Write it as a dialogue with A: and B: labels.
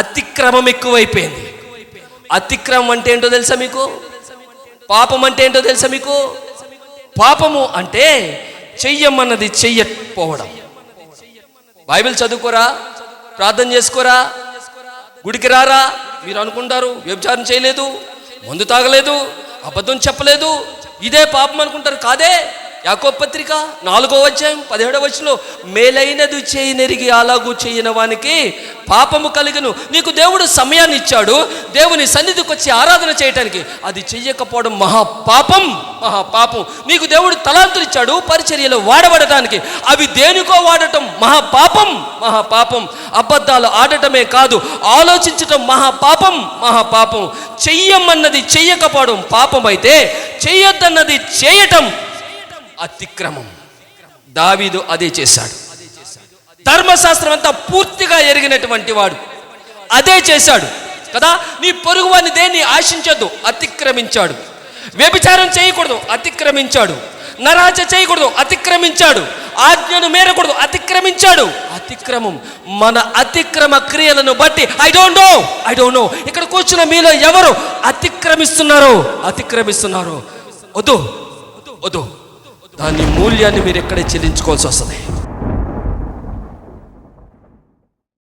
A: అతిక్రమం ఎక్కువైపోయింది. అతిక్రమం అంటే ఏంటో తెలుసా మీకు? పాపం అంటే ఏంటో తెలుసా మీకు? పాపము అంటే చెయ్యమన్నది చెయ్యకపోవడం. బైబిల్ చదువుకోరా? ప్రార్థన చేసుకోరా? గుడికి రారా? మీరు అనుకుంటారు వ్యభిచారం చేయలేదు మందు తాగలేదు అబద్ధం చెప్పలేదు ఇదే పాపం అనుకుంటారు కాదే? యాకో పత్రిక నాలుగో అధ్యాయం పదిహేడవ వచనంలో మేలైనది చేయనెరిగి అలాగూ చేయని వానికి పాపము కలిగను. నీకు దేవుడు సమయాన్ని ఇచ్చాడు. దేవుని సన్నిధికి వచ్చి ఆరాధన చేయటానికి. అది చెయ్యకపోవడం మహాపాపం మహాపాపం. నీకు దేవుడు తలాంతులు ఇచ్చాడు పరిచర్యలో వాడబడటానికి. అవి దేనికో వాడటం మహాపాపం మహాపాపం. అబద్ధాలు ఆడటమే కాదు ఆలోచించటం మహాపాపం మహాపాపం. చెయ్యమన్నది చెయ్యకపోవడం పాపం అయితే చెయ్యొద్దన్నది చేయటం అతిక్రమం. దావీదు అదే చేశాడు. ధర్మశాస్త్రం అంతా పూర్తిగా ఎరిగినటువంటి వాడు. అదే చేశాడు. కదా? నీ పొరుగు వారిని దేన్ని ఆశించద్దు? అతిక్రమించాడు. వ్యభిచారం చేయకూడదు? అతిక్రమించాడు. నరాచ చేయకూడదు? అతిక్రమించాడు. ఆజ్ఞను మేరకూడదు? అతిక్రమించాడు. అతిక్రమం. మన అతిక్రమ క్రియలను బట్టి. I don't know I don't know ఇక్కడ కూర్చున్న మీలో ఎవరు అతిక్రమిస్తున్నారో? అతిక్రమిస్తున్నారో. వద్దు. వద్దు. దాని మూల్యాన్ని మీరు ఎక్కడే చెల్లించుకోవాల్సి వస్తుంది.